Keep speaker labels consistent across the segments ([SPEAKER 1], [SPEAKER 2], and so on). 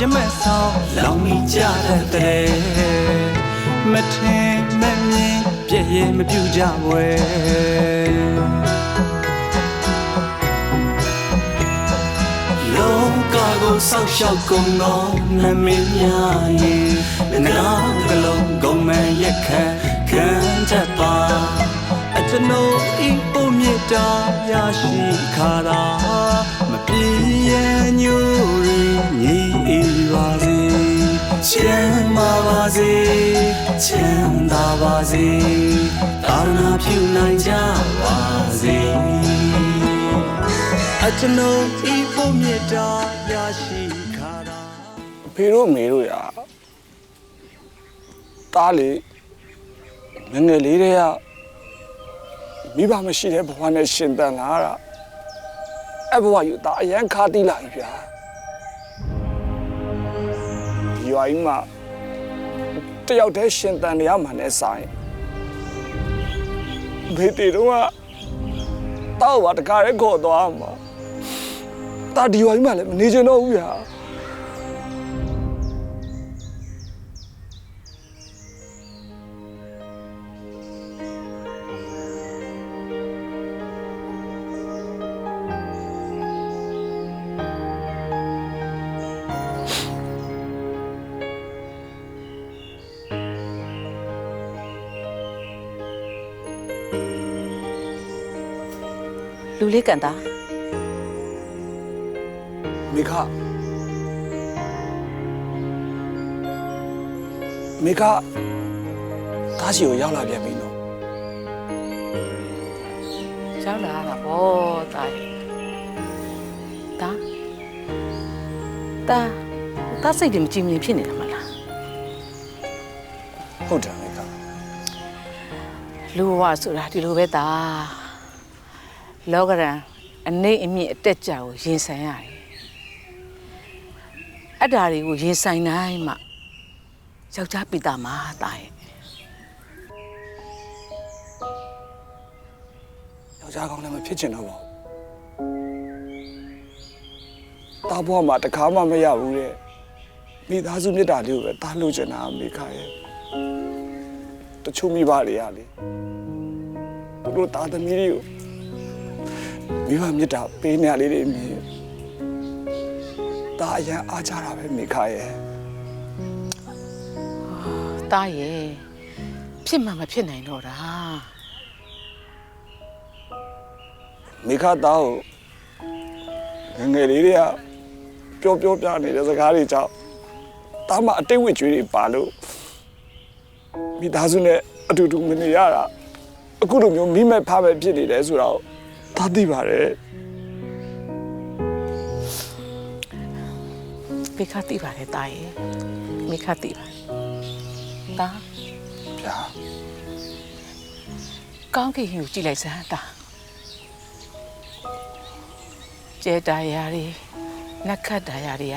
[SPEAKER 1] ရမက်ဆောင်လောင်းမိကြတဲ့မထင်မမြင်ပြည့်ရဲ့မပြူကြွယ်လောကကိုဆောက်ရှောက်ကုန်သောနမင်းများရဲ့ငနာကလုံးကုန်မရက်ခတ်ခံတတ်ပါအကျွန်ုပ်ဤပုံမြတ်တာရရှိခါတာမပြေရန်ညိုရီညီအေး ပါစေချမ်းသာပါစေချမ်းသာပါစေသာသနာပြုနိုင်ကြပါစေအကျွန်ုပ်ဤပုံမြတ်တာရရှိခါတာ
[SPEAKER 2] အဖေတို့အမေတို့ရာတားလေငယ်ငယ်လေးတည်းကမိဘမရှိတဲ့ဘဝနဲ့ရှင်တန်လာတာအဲ့ဘဝယူတာအရန်ခါတိလာပြီဗျာ ဒီဝိုင်းမှာတယောက်တည်းရှင်တန်နေရမှာနဲ့ဆိုင်ဘေးတီတော့ကတောက်ပါတကားရဲခေါ်သွားမှာတာဒီဝိုင်းမှာလည်းမနေချင်တော့ဘူးဗျာ
[SPEAKER 3] လူလေးကန်တာ
[SPEAKER 2] မိခမိခသားစီကိုရောက်လာပြန်ပြီနော်
[SPEAKER 3] ရောက်လာတာဗောတာရဲ့တာတာတာစိတ်တွေမကြည်မနေဖြစ်နေတာမလား
[SPEAKER 2] ဟုတ်တယ်မိခ
[SPEAKER 3] လူဘဝဆိုတာဒီလိုပဲတာ လောကရန်အနေအမြင့်အတက်ကြကိုရင်ဆိုင်ရတယ်အဲ့ဒါတွေကိုရင်ဆိုင်နိုင်မှယောက်ျားပိတာမှာတာရဲ့
[SPEAKER 2] ယောက်ျားကောင်းလည်းမဖြစ်ချင်တော့ပါဘူးတာဘွားမှာတခါမှမရဘူးတဲ့မိသားစုမြတ်တာလေးကိုပဲတားလို့ချင်တာမိခရဲ့တချို့မိဘတွေကလေသူတို့သားသမီးတွေကို မိဘမြတ်တာပေးနေရလေးတွေမြင်တာအရန်အားကြတာပဲမိခရဲ့
[SPEAKER 3] တာရဲ့ဖြစ်မှမဖြစ်နိုင်တော့တာ
[SPEAKER 2] မိခသားကိုငယ်ငယ်လေးတွေကပြောပြောပြနေတဲ့စကားတွေကြောင့်တာမအတိတ်ဝိကျွေးတွေပါလို့မိသားစုနဲ့အတူတူမနေရတာအခုလိုမျိုးမိမဲ့ဖမဲ့ဖြစ်နေတယ်ဆိုတော့ သာသိပါတယ်
[SPEAKER 3] မိခတိပါတယ်တာရဲ့မိခတိပါတယ်တာ
[SPEAKER 2] ဗျာ
[SPEAKER 3] ကောင်းကင်ကိုကြည့်လိုက်စမ်းတာကျဲတာယာတွေနက်ခတ်တာယာတွေက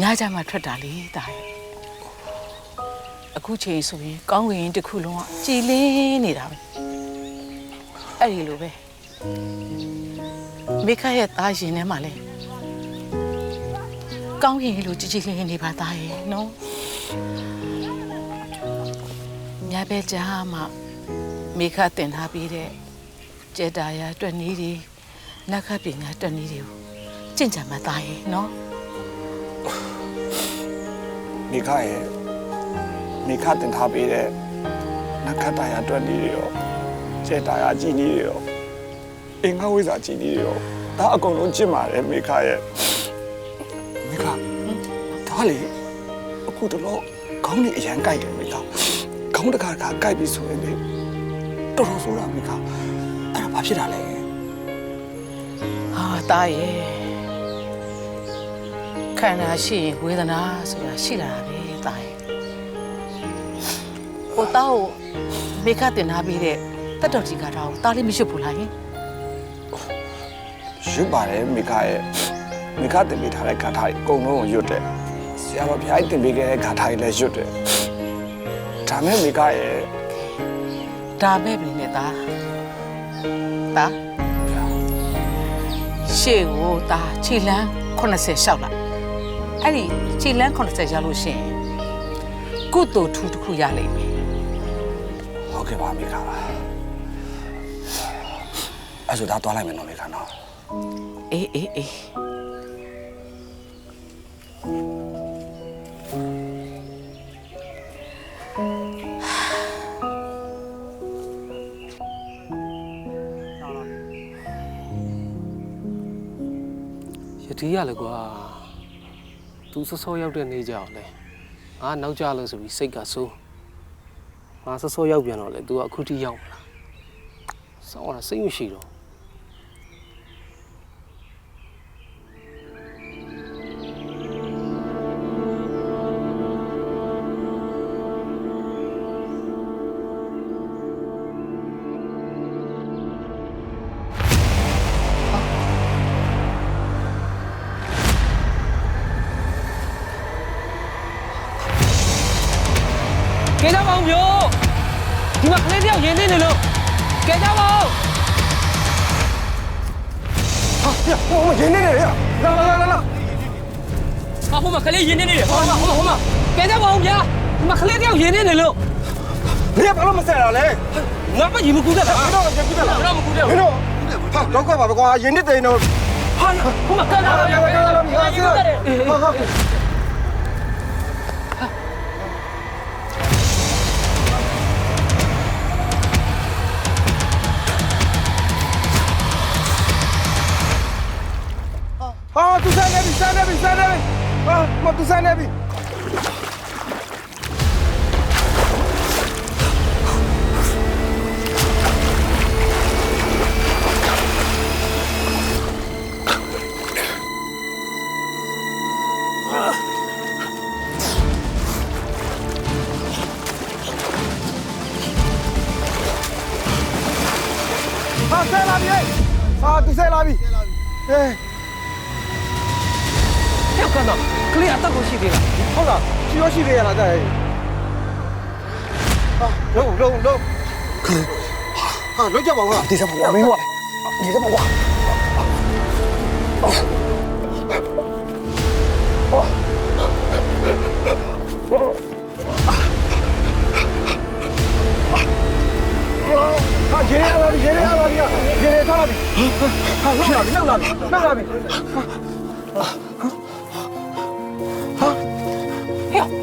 [SPEAKER 3] ညကြမှာထွက်တာလေတာရဲ့အခုချိန်ဆိုရင်ကောင်းကင်တစ်ခုလုံးကကြည်လင်းနေတာပဲအဲ့ဒီလိုပဲ မိခရဲ့သားရင်ထဲမှာလဲကောင်းကင်လိုကြည်ကြည်လင်းနေပါသားရဲ့နော်ညဘက်ကြားမှာမိခတင်ထားပြီးတဲ့ကျေတာယာအတွက်နည်းတွေနက်ခတ်ပညာအတွက်နည်းတွေကိုကျင့်ကြံမှသားရဲ့နော်
[SPEAKER 2] မိခရဲ့မိခတင်ထားပေးတဲ့နက္ခတ္တရာအတွက်နေရောကျေတာယာကြည်နေရော အင်္ဂဝိဇ္ဇာကြည်နေရောဒါအကုန်လုံးကျင့်ပါတယ်မိခရဲ့မိခဒါလေအခုတော့ခေါင်းကြီးအရန်ကြိုက်တယ်မိခခေါင်းတစ်ခါတစ်ခါကြိုက်ပြီဆိုရင်လေတော်တော်ဆိုးတာမိခအဲ့ဒါဘာဖြစ်တာလဲ
[SPEAKER 3] ဟာသားရဲ့ခန္ဓာရှိရင်ဝေဒနာဆိုတာရှိလာတာပဲသားရဲ့ဟိုသားကိုမိခတင်ထားပြီးတဲ့တက်တော်ကြီးကတော့သားလေးမရှိဘူးလားယင်
[SPEAKER 2] ရွတ်ပါတယ်မိခရဲ့မိခတင်ပေးထားတဲ့ဂါထာကြီးအကုန်လုံးကိုရွတ်တယ်ဆရာတော်ဘုရားကြီးတင်ပေးခဲ့တဲ့ဂါထာကြီးလည်းရွတ်တယ်ဒါမဲ့မိခရဲ့
[SPEAKER 3] ဒါမဲ့ပြီနဲ့သားသား
[SPEAKER 2] ဗျာ
[SPEAKER 3] ရှေ့ကိုဒါခြေလန်း80လျှောက်လိုက်အဲ့ဒီခြေလန်း80ရောက်လို့ရှိရင်ကုသိုလ်ထူးတစ်ခုရလိမ့်မယ်
[SPEAKER 4] ဟုတ်ကဲ့ပါမိခါအဲ့ဆိုဒါသွားလိုက်မယ်နော်မိခါနော်
[SPEAKER 3] အေးအေးအေး
[SPEAKER 5] ယတိရလေကွာသူစောစောရောက်တဲ့နေ့ကြောင်လေငါနောက်ကြလို့ဆိုပြီးစိတ်ကဆိုးငါစောစောရောက်ပြန်တော့လေ तू ကအခုထိရောက်မလားစောင်းရစိတ်မရှိတော့
[SPEAKER 4] ဟိုရင်းနေတယ်ရလာလာလာလာ
[SPEAKER 5] ဟာဟိုမှာကလေးရင်းနေနေတယ်ဟိုမှာဟိုမှာဟိုမှာကဲကြပါဦးဗျာဒီမှာကလေးတယောက်ရင်းနေနေလို့
[SPEAKER 4] ဘယ်ဘာလို့မဆက်ရလဲ
[SPEAKER 5] ငါမကြီးမကူတတ်တာ
[SPEAKER 4] ဘယ်တော့ကြည့်ပြတယ်
[SPEAKER 5] တော့မကူတတ်
[SPEAKER 4] ဘယ်တော့ဟာတော့ကပါကွာရင်းနေတယ်နော်
[SPEAKER 5] ဟာဟိုမှာကဲကြပါဗျာကဲကြပါဗျာရ
[SPEAKER 4] စားနေပြီစားနေပြီစားနေပြီဟာမသူစားနေပြီဟာဆဲလာပြီဟာသူ ဆဲလာပြီအေး
[SPEAKER 5] ရောက်ကတော့ကလေးအသက်ကိုရှိသေးလား
[SPEAKER 4] ဟုတ်လားရှိရရှိသေးရလားတဲ့ဟာလုံးလုံးလုံးဟာလုံးကြပါဦးဒီစပ်ပါမင်းကဒီစပ်ပါကွာဟာရေရလာပြီရေရလာပြီရေရထားလာပြီဟာလောက်လာပြီလောက်လာပြီလောက်လာပြီ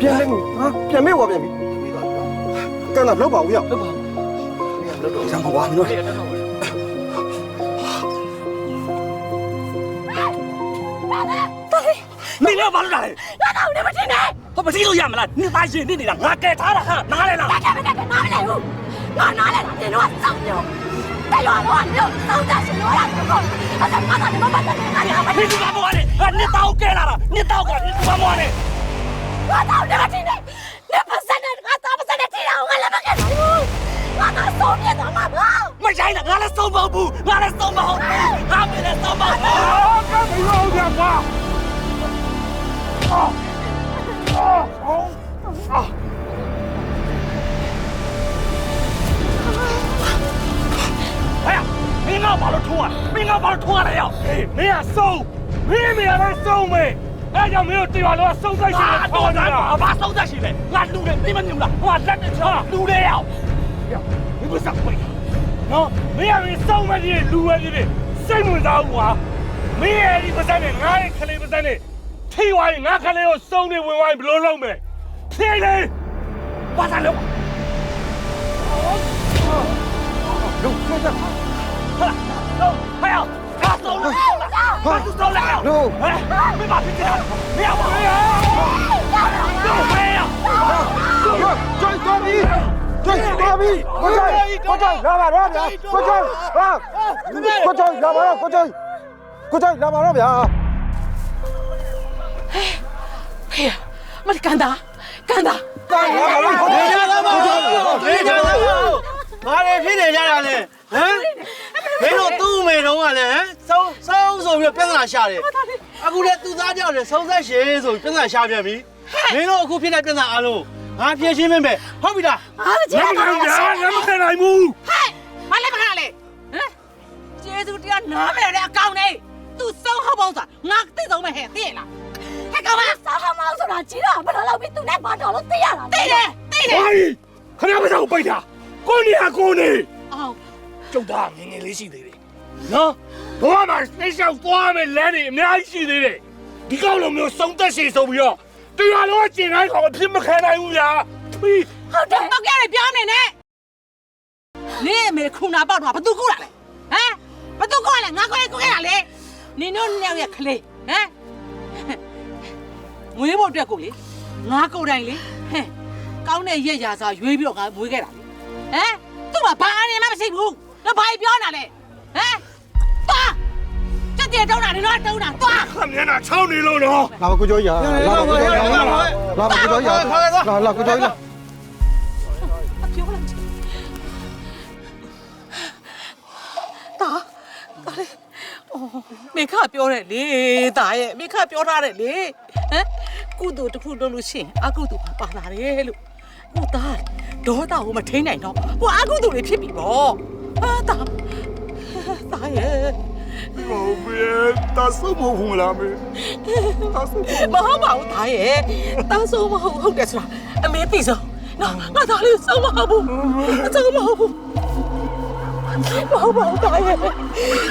[SPEAKER 4] ပြန်လဲငူဟာပြန်မေ့ဝါပြန်ပြီကဲလာလောက်ပါဦးရလောက်ပါလောက်တော့ဆံပါဝါ
[SPEAKER 6] နော်နေလာပါလို့လား
[SPEAKER 7] ငါတော့နေမတင်နဲ့
[SPEAKER 6] ဟောမသိလို့ရမလားနေပါရင်နေနေတာငါကဲထားတာဟာနားလဲ
[SPEAKER 7] လားကဲကဲကဲနားမလဲဘူးငါနားလဲလားနေတော့စောင့်ညောတယ်ရောတော့ညောစောင့်တာရှင်ရောလားကောအဲ့ဒါငါတော့မပတ်တယ်ငါရ
[SPEAKER 6] ပါဘူးနေပါမွားနေနေတော့ကဲလာတာနေတော့ကဲနေပါမွားနေ
[SPEAKER 7] ငါတော့နေမတင်နဲ့နေပါစနဲ့ငါတော့မစနဲ့တင်အောင်ငါလည်းမကဲဘူးငါတော့ဆုံးပြတော့မှာပါမ
[SPEAKER 8] ရိုင်းနဲ့ငါလည်းဆုံးမ
[SPEAKER 7] ဟုတ်
[SPEAKER 6] ဘူးငါလည်းဆုံးမဟုတ်ဘူးငါမင်းလည်းဆုံးမဟုတ်ဘူးအော်
[SPEAKER 4] ကဲမ
[SPEAKER 6] ရောကြပါအော်အော်အော်ဟ
[SPEAKER 9] ဲ့မင်းကဘာ
[SPEAKER 4] လို့ထိုးရမ
[SPEAKER 6] င်းကဘာလို့ထိုးရလဲရောက်မင်းကဆုံးမင်းမင်းကလည်းဆုံးမယ် အဲ့ကြောင့်မင်းတို့တီရွာလောကစုံဆိုင်ရှင်နဲ့ထောင်းနေတာအဘစုံဆိုင်ရှင်လေငါလူတယ်သိမမြင်လားဟိုကလက်နဲ့ချော
[SPEAKER 9] လူတယ်ရောရောက်
[SPEAKER 6] မင်းကစပ်ပိတ်နော်မင်းကမင်းစုံမကြီးလူပဲကြီးလေစိတ်ဝင်စားဘူးကွာမင်းရဲ့ဒီပါစံနဲ့ငါရဲ့ခလေးပါစံနဲ့ထိဝိုင်းငါခလေးကိုစုံနေဝင်ဝိုင်းဘလို့လုံးမယ်ထိလေပါစံလုံးလုံးလုံးဟာလုံးဟဲ့ သူစုံလိုက်အောင်လုံးဟဲ့မင်းပါဖြစ်တယ်မရပါဘူးလုံးဟဲ့
[SPEAKER 4] ကျွိုင်းတော်ပြီကျွိုင်းတော်ပြီကိုကျွိုင်းကိုကျွိုင်းလာပါတော့ဗျာကိုကျွိုင်းဟာကိုကျွိုင်းလာပါတော့ကိုကျွိုင်းကိုကျွိုင်းလာပါတော့ဗျာ
[SPEAKER 3] ဟေးမကန်တာကန်တာ
[SPEAKER 4] လာပါတော့ကိုကျွိုင်းလာပါတော့
[SPEAKER 10] နေ ကြတော့ဘာလဲဖြစ်နေကြတာလဲဟမ်မင်းတို့သူ့အမေတုံးကလည်းဟမ်စောင်းစောင်းဆိုပြီးပြဿနာရှာတယ်အခုလည်းသူ့သားကြောက်တယ်ဆုံးသက်ရှည်ဆိုပြီးပြဿနာရှာပြန်ပြီမင်းတို့အခုဖြစ်တဲ့ပြဿနာအားလုံးငါဖြေရှင်းမင်းပဲဟုတ်ပြီလား
[SPEAKER 7] ငါကြည့်
[SPEAKER 6] ငါမခံရငါမခံနိုင်ဘူး
[SPEAKER 3] ဟဲ့မလဲမခံလေဟမ်ကျေးဇူးတရားနားမလဲတဲ့အကောင်လေးသူစောင်းဟောက်ပေါင်းဆိုတာငါသိဆုံးမဲ့ဟဲ့သိရလားဟဲ့ကောင်မ
[SPEAKER 7] စားဟမောင်းဆိုတာကြီးတော့ဘယ်လိုလုပ်ပြီးသူနဲ့ဘာတော်လို့သိရတာ
[SPEAKER 3] သိတယ်သိတယ်
[SPEAKER 6] ဘာကြီးခဏမစားပိတ်တာကိုနေဟာကိုနေ
[SPEAKER 3] အော်
[SPEAKER 6] ကျုပ်သားငယ်ငယ်လေးရှိသေးတယ်နော်ဘဝမှာနှိမ့်လျှောက်သွားမယ်လမ်းတွေအများကြီးရှိသေးတယ်ဒီကောက်လိုမျိုးစုံသက်ရှိဆိုပြီးတော့တရားလုံးကျင်တိုင်းကောင်အဖြစ်မခံနိုင်ဘူးဗျာထွေး
[SPEAKER 3] ဟုတ်တယ်တော့ကြရပြောနေနဲ့နေအမေခုနာပေါက်တော့ဘာသူကူလာလဲဟမ်ဘာသူကူလာလဲငါခွဲကူခဲ့တာလေနင်တို့နှစ်ယောက်ရဲ့ခလေးဟမ်ငွေဖို့အတွက်ကိုလေငါကိုယ်တိုင်လေဟဲ့ကောင်းတဲ့ရက်ရာစာရွေးပြီးတော့ငါမွေးခဲ့တာလေဟမ်သူ့မှာဘာအနေမှမရှိဘူး တော့ဘာပြောနေတာလဲဟမ်သွားစက်တဲ့တုံးတာနင်တို့တုံးတာသွား
[SPEAKER 6] ခမျက်နှာချောင်းနေလို့နော်
[SPEAKER 11] လာပါကိုကျော်ကြီးလာပါကိုကျော်ကြီးလာလာပါကိုကျော်ကြီးလာလာကိုကျော်ကြီးလာ
[SPEAKER 3] ပြောလိုက်ချင်တာတာလေအော်မိခပြောတယ်လေတာရဲ့မိခပြောထားတယ်လေဟမ်ကုသိုလ်တစ်ခုလုပ်လို့ရှိရင်အကုသိုလ်ပါလာတယ်လို့ဟိုတာဒေါသကိုမထိန်နိုင်တော့ဟိုအကုသိုလ်တွေဖြစ်ပြီပေါ့ ဟာတာတာရဲ့
[SPEAKER 2] ဟုတ်ပြီတာဆုမဟုတ်လားမေတာဆုမ
[SPEAKER 3] မဟုတ်ပါဘူးတာရဲ့တာဆုံးမဟုတ်ဟုတ်တယ်ဆိုတာအမေသိဆုံးနော်ငါသားလေးဆုံးမဟုတ်ဘူးဆုံးမဟုတ်ဘူးမဟုတ်ပါဘူးတာရဲ့ဒီ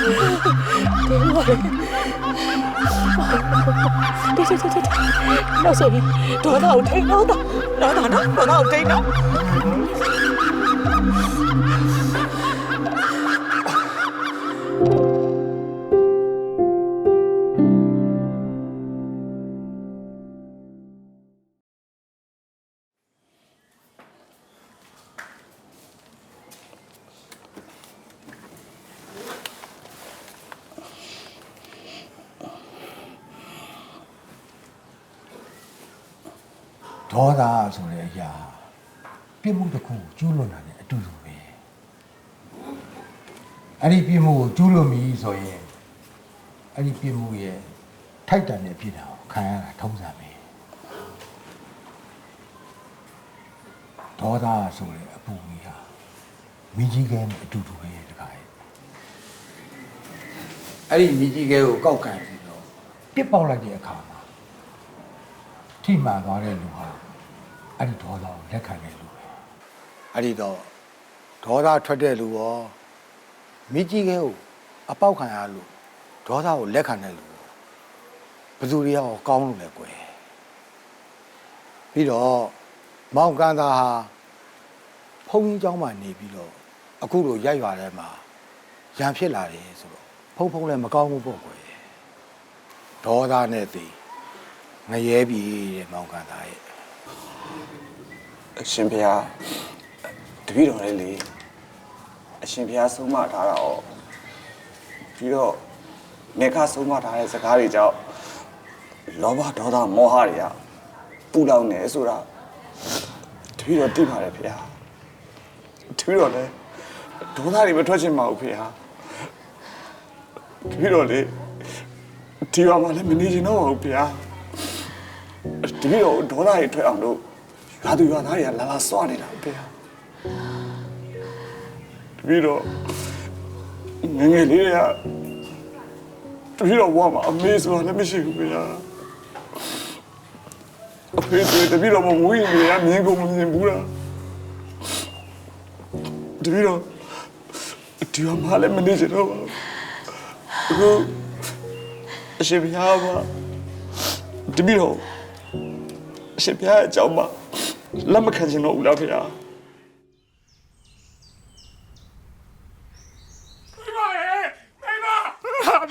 [SPEAKER 3] လိုလေဒီ ဒီဒီဒီတော့ဆိုရင်ဒေါသကိုထိန်းတော့တာဒေါသနော်ဒေါသကိုထိန်းတော့
[SPEAKER 11] ဒေါသဆိုတဲ့အရာပြစ်မှုတစ်ခုကျူးလွန်တာနဲ့အတူတူပဲအဲ့ဒီပြစ်မှုကိုကျူးလွန်ပြီဆိုရင်အဲ့ဒီပြစ်မှုရဲ့ထိုက်တန်တဲ့ပြစ်တာကိုခံရတာထုံးစံပဲဒေါသဆိုတဲ့အပူကြီးဟာမိကြီးကဲနဲ့အတူတူပဲတခါရဲ့အဲ့ဒီမိကြီးကဲကိုကောက်ကန်ပြီးတော့ပြစ်ပေါက်လိုက်တဲ့အခါမှာထိမှန်သွားတဲ့လူဟာ အဲ့ဒီဒေါသကိုလက်ခံတဲ့လူပဲအဲ့ဒီတော့ဒေါသထွက်တဲ့လူရောမိကြီးကဲကိုအပေါက်ခံရလို့ဒေါသကိုလက်ခံတဲ့လူရောဘယ်သူတွေရောကောင်းလို့လဲကွယ်ပြီးတော့မောင်ကန်သားဟာဖုန်းကြီးเจ้าမှနေပြီးတော့အခုလိုရိုက်ရွာထဲမှာရံဖြစ်လာတယ်ဆိုတော့ဖုန်းဖုန်းလည်းမကောင်းဘူးပေါ့ကွယ်ဒေါသနဲ့တည် ငရဲပြီတဲ့မောင်ကန်သားရဲ့
[SPEAKER 2] အရှင်ဘုရားတပည့်တော်လေးလေအရှင်ဘုရားဆုံးမထားတာ哦ပြီးတော့နေခဆုံးမထားတဲ့စကားတွေကြောင့်လောဘဒေါသမောဟတွေကပူလောင်နေဆိုတာတပည့်တော်သိပါတယ်ဘုရားတပည့်တော်လည်းဒေါသတွေမထွက်ချင်ပါဘူးဘုရားတပည့်တော်လေဒီမှာလည်းမနေချင်တော့ပါဘူးဘုရားတပည့်တော်ဒေါသတွေထွက်အောင်လို့ ရွာသူရွာသားတွေကလာလာစွာနေတာဖေဟာတပည့်တော်ငယ်ငယ်လေးတွေကတပည့်တော်ဘဝမှာအမေဆိုတာလည်းမရှိဘူးဖေဟာအဖေဆိုတပည့်တော်မမွေးနေရမြင်ကုန်မမြင်ဘူးလားတပည့်တော်ဒီမှာလည်းမနေချင်တော့ပါဘူးအခုအရှင်ဘုရားကတပည့်တော်အရှင်ဘုရားအကြောင်းမှာ လက်မခံချင်တော့ဘူးလားဖေဟာ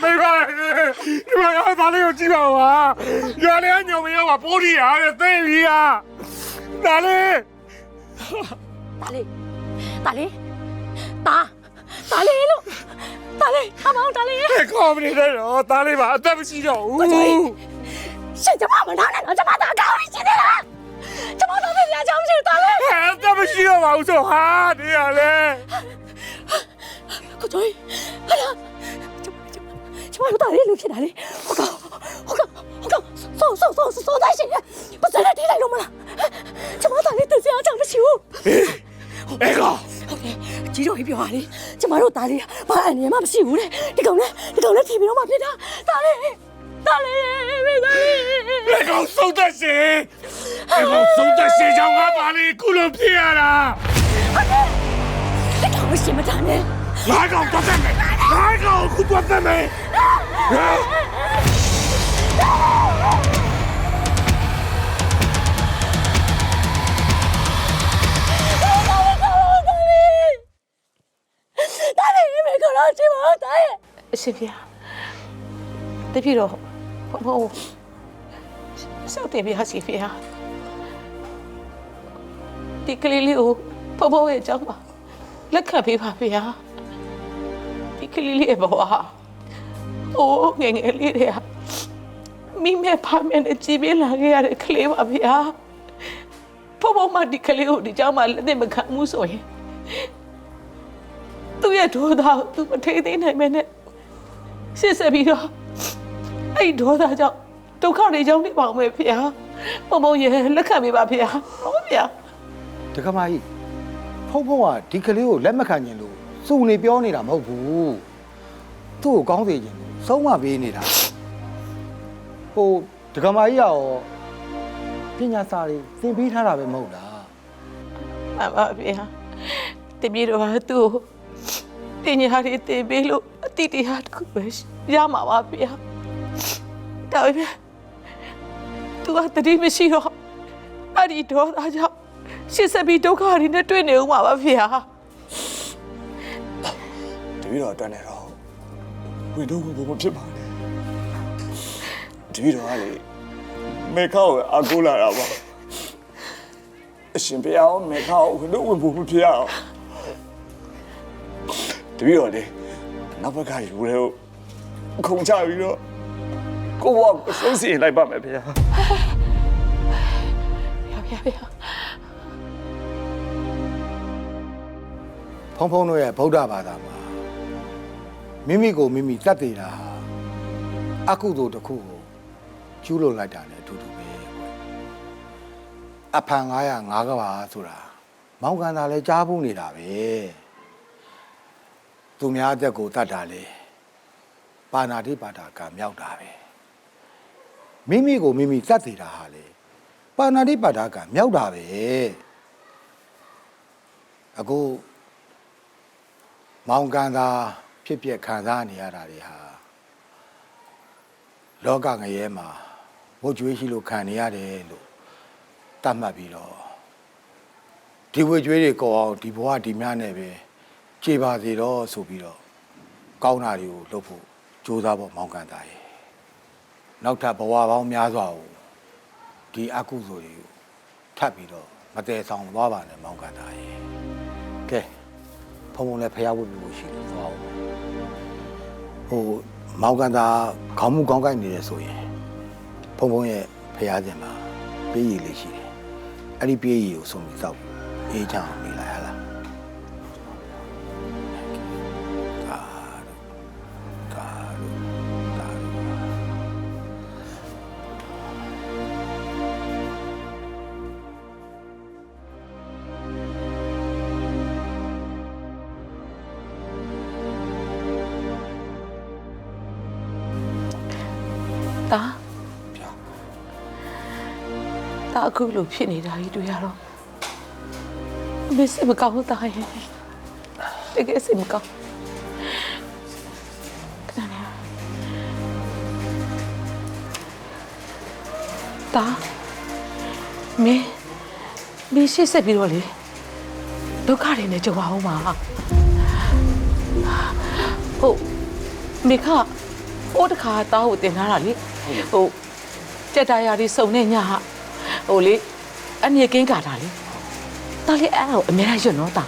[SPEAKER 6] မေပါဒီမှာရပါလေကိုကြည့်ပါဦးဟာရွာလေးကညုံမရောက်ပါပိုးထီရတဲ့သိပြီဟာဒါလေ
[SPEAKER 7] တာလေးတာလေးတာတာလေးလို့တာလေးအမောင်းတာလေး
[SPEAKER 6] ကော်မတီတဲ့တော့သားလေးပါအသက်မရှိတော့ဘူး
[SPEAKER 7] ရှင်ကျမမနာနဲ့တော့ကျမသာကောင်းနေရှင်သေးလား ကျမတော့ပြချောင်းရှင်တာလေး
[SPEAKER 6] အသက်မရှိတော့ပါဘူးဆိုဟာဒီရလေ
[SPEAKER 7] ကိုကျွေးဟာလားကျမကျမကျမတို့တာလေးလူဖြစ်တာလေဟုတ်ကဟုတ်ကဟုတ်ကဆောဆောဆောဆောတိုင်းရှင်ဘာစတဲ့ထိလိုက်လို့မလားကျမတာလေးတစရာအကြောင်းမရှိဘူး
[SPEAKER 6] အေကော
[SPEAKER 7] ဟုတ်တယ်ကြကြီးတို့ပြောပါလေကျမတို့သားလေးဘာအနေမှမရှိဘူးတဲ့ဒီကောင်လေးဒီကောင်လေးထီပြီးတော့မှဖြစ်တာသားလေး သားလေးမိသားလေး
[SPEAKER 6] 那个宋德兴，那个宋德兴叫我把你咕噜骗了，
[SPEAKER 7] ဒီကောင်လေးရှင်မတန်နဲ့
[SPEAKER 6] 哪个多赞美，哪个不多赞美？啊！
[SPEAKER 7] သားလေးမိကောင်တော့ချင်ပါသားရဲ့
[SPEAKER 3] အရှင်ဖေတပြည့်တော့ Maman, sortez-moi si fier. Di que les lieux, maman est jambe. La cabine va fier. Di que les lieux, maman. Oh, ngeng ngeng les မိမဲ့ဖာမဲ့နဲ့ကြည်ပြလာခဲ့ရတဲ့ကလေးပါဗျာဖဖမဒီကလေးကိုဒီကြောင်မှလက်သိမခံမှုဆိုရင်သူ့ရဲ့ဒေါသသူမထိသိနိုင်မဲ့နဲ့ရှင်းဆက်ပြီးတော့ အဲ့ဒေါသကြောင့်ဒုက္ခတွေကြောင့်နေပါအောင်မယ်ဖေဟာမမရဲ့လက်ခံပေးပါဖေဟာဟုတ်ဖေဟာ
[SPEAKER 11] တက္ကမကြီးဖုံဖုံကဒီကလေးကိုလက်မခံကျင်လို့စုနေပြောနေတာမဟုတ်ဘူးသူ့ကိုကောင်းစေချင်လို့ဆုံးမပေးနေတာဟိုတက္ကမကြီးကရောပညာစာတွေသင်ပေးထားတာပဲမဟုတ်လား
[SPEAKER 3] မှန်ပါဖေဟာတပြေတော့သူ့ကိုပညာရည်တင်ပေးလို့အတိတရားတစ်ခုပဲရမှာပါဖေဟာ ဒါပေမဲ့သူကတတိမရှိတော့အဲ့ဒီဒေါသကြောင့်ရှစ်ဆက်ပြီးဒုက္ခတွေနဲ့တွေ့နေဦးမှာပါဖေဟာ
[SPEAKER 2] တပည့်တော်အတွက်နဲ့တော့ဝင်တော့ဝင်ဖို့မဖြစ်ပါနဲ့တပည့်တော်ကလေမေခောက်ကိုအကူလာတာပါအရှင်ဘုရားမေခောက်ဝင်တော့ဝင်ဖို့မဖြစ်အောင်တပည့်တော်လေနောက်ဘက်ကယူရဲကိုခုံချပြီးတော့ ကိုယ့်ဘဝကိုဆုံးစီလိုက်ပါမယ်ဘုရား
[SPEAKER 3] ဖေဟာဖေဟာဖေဟာ
[SPEAKER 11] ဖုံဖုံတို့ရဲ့ဗုဒ္ဓဘာသာမှာမိမိကိုမိမိတတ်သေးတာဟာအကုသိုလ်တစ်ခုကိုကျူးလွန်လိုက်တာနဲ့အတူတူပဲကွအဖန်900ငါးကဘာဆိုတာမောင်ကန်သာလဲကြားဘူးနေတာပဲသူများအသက်ကိုတတ်တာလေပါဏာတိပါဒကမြောက်တာပဲ မိမိကိုမိမိတတ်သေးတာဟာလေပါဏာတိပါဒကမြောက်တာပဲအခုမောင်ကန်သာဖြစ်ပျက်ခံစားနေရတာတွေဟာလောကငရဲမှာဝတ်ကြွေးရှိလို့ခံနေရတယ်လို့တတ်မှတ်ပြီးတော့ဒီဝတ်ကြွေးတွေကောအောင်ဒီဘဝဒီများနဲ့ပဲကြည်ပါစေတော့ဆိုပြီးတော့ကောင်းတာတွေကိုလုပ်ဖို့ကြိုးစားဖို့မောင်ကန်သာရဲ့ နောက်ထပ်ဘဝပေါင်းများစွာကိုဒီအကုသိုလ်တွေကိုထပ်ပြီးတော့မတည်ဆောင်သွားပါနဲ့မောင်ကန်သာရဲ့ကဲဖုံဖုံလည်းဖျားဝတ်ပြီးလို့ရှိတယ်သွားအောင်ဟိုမောင်ကန်သာခေါင်းမှုခေါင်းကိုက်နေတယ်ဆိုရင်ဖုံဖုံရဲ့ဖျားစင်မှာပြေးရည်လေးရှိတယ်အဲ့ဒီပြေးရည်ကိုဆုံးပြီးတောက်အေးချအောင်
[SPEAKER 3] အခုလိုဖြစ်နေတာကြီးတွေ့ရတော့အမေစိတ်မကောင်းဘူးတာရဲ့တကယ်စိတ်မကောင်းအဲ့ဒါနဲ့တာမေမေရှိဆက်ပြီးတော့လေဒုက္ခတွေနဲ့ကြုံအောင်ပါဟုတ်မေခဟိုတခါတားကိုတင်ထားတာလေဟိုကြက်တရားတွေစုံနေညဟာ ဟိုလေအမြင်ကင်းကာတာလေတားလေအဲ့ဒါကိုအများကြီးရွတ်နော်တာ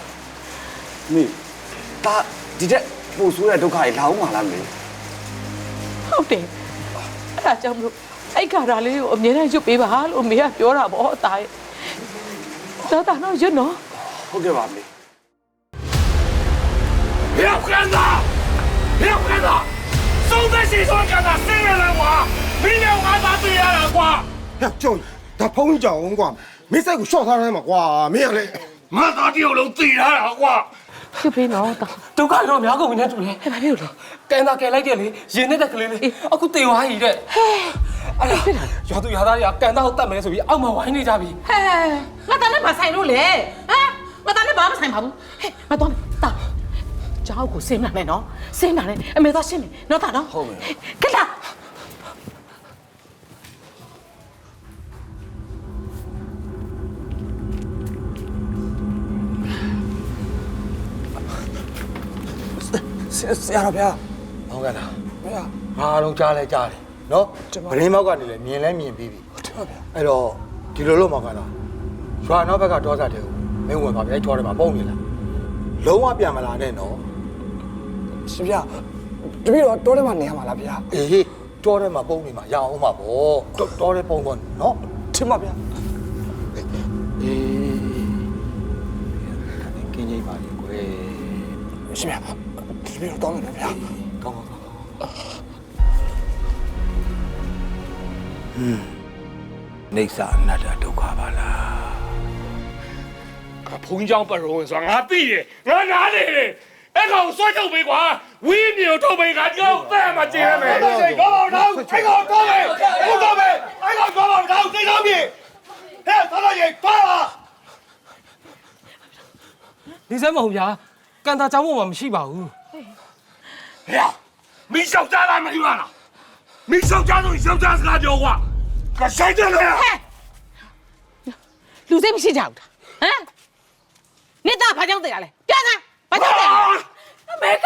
[SPEAKER 2] မိဒါဒီတဲ့ပို့ဆိုးတဲ့ဒုက္ခကြီးလောင်းပါလားမေ
[SPEAKER 3] ဟုတ်တယ်အဲ့ဒါကြောင့်မလို့အဲ့ကာတာလေးကိုအများကြီးရွတ်ပေးပါလို့မေကပြောတာပေါ့တားရဲ့တော့တာတော့ရွတ်နော်
[SPEAKER 2] ဟုတ်ကဲ့ပါမေ
[SPEAKER 6] 不要看他，不要看他，宋德兴说看他谁人来挖，明天我把对呀来挖，
[SPEAKER 4] 呀，叫你， ဒါဖုံးကြောင်ကွာမင်းစိုက်ကိုရှော့ထားတိုင်းမှာကွာ
[SPEAKER 6] မင်းကလည်းမသားတယောက်လုံးတည်ထားတာကွာ
[SPEAKER 3] ဖြစ်ပြီးတော့တာ
[SPEAKER 5] ဒုက္ခတော့အများကုန်ပြီနဲ့တူတယ်
[SPEAKER 3] ဟဲ့ဘာဖြစ်လို့
[SPEAKER 5] ကန်တာကယ်လိုက်တယ်လေရင်နဲ့တက်ကလေးလေးအခုတေသွားကြီးတဲ့ဟဲ့အဲ့ဒါရွာသူရွာသားတွေကကန်တာကိုတတ်မယ်ဆိုပြီးအောက်မှာဝိုင်းနေကြပြီ
[SPEAKER 3] ဟဲ့ငါသားလည်းမဆိုင်လို့လေဟမ်ငါသားလည်းဘာမှဆိုင်ပါဘူးဟဲ့ငါတော့တာကြောက်ကိုစင်းလာမယ်နော်စင်းလာတယ်အမေသားရှင်းမယ်နော်တာနော်ဟုတ်မယ်ကဲလား
[SPEAKER 2] ဆရာတော်ဗျာ
[SPEAKER 11] ဟုတ်ကဲ့လား
[SPEAKER 2] ဗျာ
[SPEAKER 11] ငါတော့ကြားလဲကြားတယ်နော်
[SPEAKER 2] တင်ပါ
[SPEAKER 11] ဗရင်းမောက်ကနေလည်းမြင်လဲမြင်ပြီးပြီ
[SPEAKER 2] ဟုတ်တယ်ဗျာ
[SPEAKER 11] အဲ့တော့ဒီလိုလို့မောက်ကလားရွာနောက်ဘက်ကတောစားတဲ့ကိုမင်းဝင်ပါဗျာအဲ့ထောထဲမှာပုံနေလားလုံးဝပြန်မလာနဲ့နော်
[SPEAKER 2] ရှင်ဗျာတပည့်တော်တောထဲမှာနေရမှာလားဗျာ
[SPEAKER 11] အေးဟေးတောထဲမှာပုံနေမှာရအောင်မှာပေါ့တောတောထဲပုံတော့နော်
[SPEAKER 2] ထင်ပါဗျာ
[SPEAKER 11] အေးကင်းကြီးပါလေကွယ်
[SPEAKER 2] ရှင်ဗျာ လေးတော့တောင်းမယ်ဗျာ
[SPEAKER 11] ကောင်းပါကောင်းပါဟွန်းနေစာအနတ္တဒုက္ခပါလား
[SPEAKER 6] ဘုန်းကြီးကြောင့်ပရုံးဆိုတာငါသိတယ်ငါနားလေတယ်အဲ့ကောင်ဆွဲထုတ်ပေးကွာဝီးမြေထုတ်ပေးကကြောက်တဲ့မှာကျင်းရမယ်ကောင်းပါတော့အဲ့ကောင်တော့မယ်ဟုတ်တော့မယ်အဲ့ကောင်ကောင်းပါတော့သိတော့ပြီဟဲ့သွားတော့ရေပါပါ
[SPEAKER 5] နေစမ်းမဟုတ်ဗျာကန်တာချောင်းပေါ်မှာမရှိပါဘူး
[SPEAKER 6] ဟဲ့မင်းရှောက်ကြလားမယူလားမင်းရှောက်ကြတော့ရှောက်ကြစကားပြောကွာကဆိုင်တယ်လေ
[SPEAKER 3] လူစိတ်မရှိကြဘူးဟမ်နေသားဘာကြောင့်တည်ရလဲပြောစမ်းဘာကြောင့်တည်ရလဲ
[SPEAKER 7] အမေက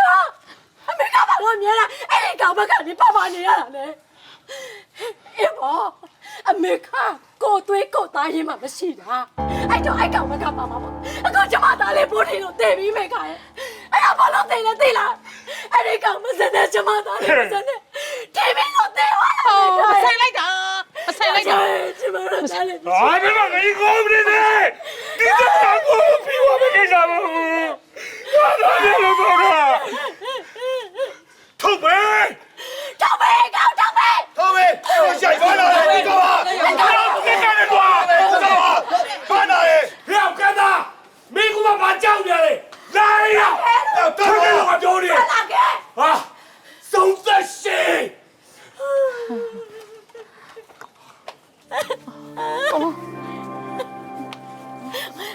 [SPEAKER 7] အမေကဘာလို့မြဲလားအဲ့ဒီကောင်ဘက်ကနေပါပါနေရတာလေအေးဘောအမေကကိုသွေးကိုသားရင်မှမရှိတာအဲ့တော့အဲ့ကောင်ဘက်ကပါပါပါအခုကျမသားလေးပိုးနေလို့တည်ပြီးမေကရဲ့အဲ့ဒါဘာလို့တည်လဲသိလား အဲ့ဒီကောင်မစက်တဲ့ကျမသားလေးမစက်တဲ့ဒီမင်းတို့တေဝါဟို
[SPEAKER 3] မဆိုင်လိုက်တာမဆိုင်လိုက်တာ
[SPEAKER 7] ကျမတို့သားလေး
[SPEAKER 6] ဟာဒီမှာငိကုန်းနေတယ်ဒီကောင်ကိုပြီးဝမကိစ္စမဟုတ်ဘူးဟာတော့လည်းလို့
[SPEAKER 7] တော့ထုတ်ပဲထုတ်ပဲကောင်ထုတ်ပဲထုတ်ပဲ
[SPEAKER 6] ကိုရှိုက်ပါလားဒီကောင်ဟာဒီကောင်ကတက်နေကွာဒီကောင်ဟာဘာနာလဲရောက်ကန်းသားမိကူမပါကြောက်ကြလေလာရရတော့တော့
[SPEAKER 7] ပြောနေ
[SPEAKER 6] ဟာဆုံးသက်ရှင်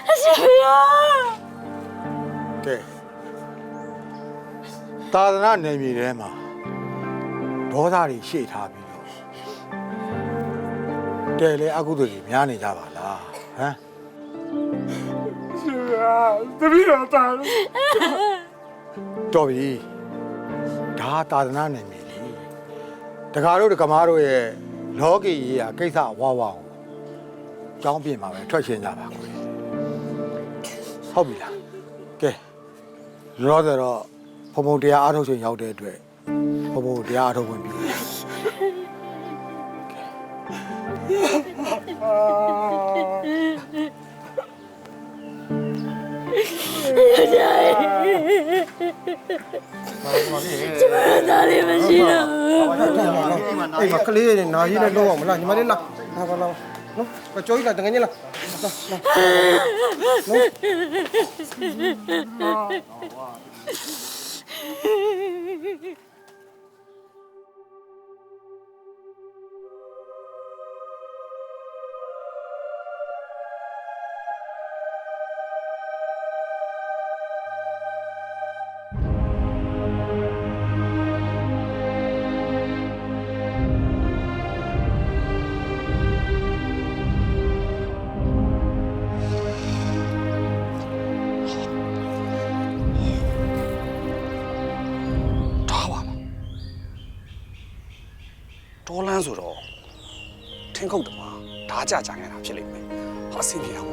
[SPEAKER 7] အရှင်ဘုရား
[SPEAKER 11] ကဲသာသနာနယ်မြေထဲမှာဒေါသတွေရှေ့ထားပြီးတော့တဲလေအကုသိုလ်တွေများနေကြပါလားဟမ်
[SPEAKER 6] ရှင်ဘုရားတပည့်
[SPEAKER 11] တော်တာတော်ပြီ ဒါသာသနာနယ်မြေလေတကားတို့တကမားတို့ရဲ့လောကီရေးရာကိစ္စဝါဝါကိုကျောင်းပြင်မှာပဲထွက်ရှင်ကြပါကွယ်ဟုတ်ပြီလားကဲရောတော့တော့ဘုံဘုံတရားအားထုတ်ရှင်ရောက်တဲ့အတွက်ဘုံဘုံတရားအားထုတ်ဝင်ပြီ
[SPEAKER 7] သားလေးမရှိတော့ဘူး
[SPEAKER 4] အေးမကလေးနဲ့နာကြီးနဲ့လုံးအောင်မလားညီမလေးလာလာပါလာနော်ကကြောကြီးလာတငယ်ချင်းလာ
[SPEAKER 2] ထား မှာဓာကြကြငယ်တာဖြစ်လိမ့်မယ်ဟာအဆင်ပြေတာပေါ့ငါ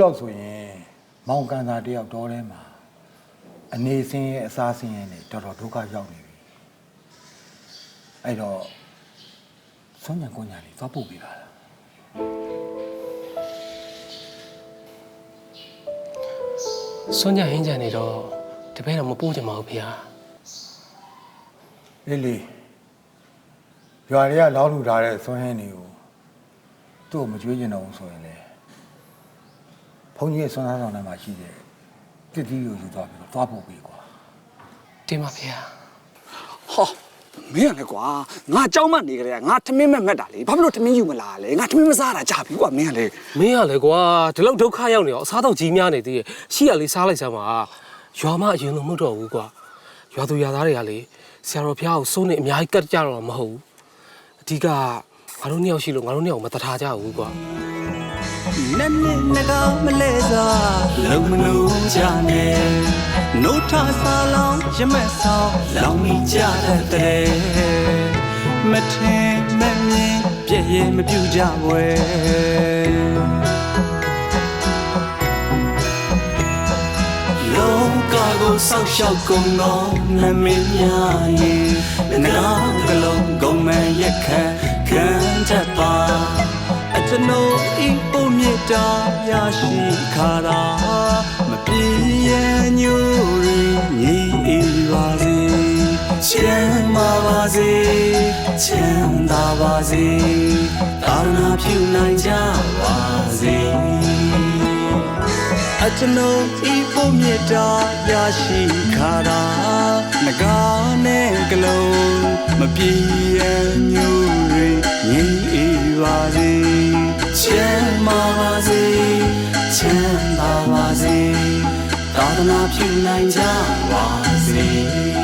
[SPEAKER 11] လောက်ဆိုရင်မောင်ကန်သာတယောက်တော်ထဲမှာအနေစင်းရဲ့အစားစင်းရဲ့နဲ့တော်တော်ဒုက္ခရောက်နေပြီအဲ့တော့ဆွမ်းညံကိုညာလေးသွားပုတ်ပေးပါလား
[SPEAKER 5] စွန့်ညဟင်းကြံနေတော့တပည့်တော်မပို့ချင်ပါဘူးဖေဟာ
[SPEAKER 11] လေးလေးရွာတွေကလောင်းလူထားတဲ့ဆွမ်းဟင်းတွေကိုသူ့ကိုမကြွေးကျင်တော့ဘူးဆိုရင်လေ ဘုန်းကြီးရဲ့ဆွမ်းစားဆောင်တိုင်းမှာရှိတယ်တစ်တီးကိုယူသွားပြီးတော့သွားပို့ပေးကွာ
[SPEAKER 5] တင်ပါဗျာဟော
[SPEAKER 2] မင်းရလေကွာငါကြောက်မှနေကြတယ်ငါထမင်းမဲ့မက်တာလေဘာဖြစ်လို့ထမင်းယူမလားလေငါထမင်းမစားတာကြာပြီကွာမင်းရလေ
[SPEAKER 5] မင်းရလေကွာဒီလောက်ဒုက္ခရောက်နေတော့အစားတော့ကြီးများနေသေးရဲ့ရှိရလေးစားလိုက်စမ်းပါရွာမအရင်လိုမဟုတ်တော့ဘူးကွာရွာသူရွာသားတွေကလေဆရာတော်ဖះကိုစိုးနေအများကြီးကတ်ကြတော့မဟုတ်ဘူးအဓိကငါတို့နှစ်ယောက်ရှိလို့ငါတို့နှစ်ယောက်မတထားကြဘူးကွာ
[SPEAKER 1] နက်နက်နကမလဲစားလုံမလုံးကြနဲ့နိုးထဆာလောင်းရမက်ဆောင်လောင်းမိကြတဲ့မထင်မမြင်ပြည့်ရဲ့မပြူကြဝဲလောကကိုဆောက်ရှောက်ကုန်သောနမင်းများရဲ့ငါကလုံးကုန်မဲ့ရက်ခတ်ခံတတ်ပါအကျွန်ုပ်ဤပုံ မြတ်တာရရှိခါတာမပြေရန်ညိုရီညီအေးပါစေချမ်းသာပါစေချမ်းသာပါစေသာသနာပြုနိုင်ကြပါစေအကျွန်ုပ်ဤပုံမြတ်တာရရှိခါတာငကားနဲ့ကလုံးမပြေရန်ညိုရီညီအေးပါစေ ချမ်းသာပါစေချမ်းသာပါစေသာသနာပြုနိုင်ကြပါစေ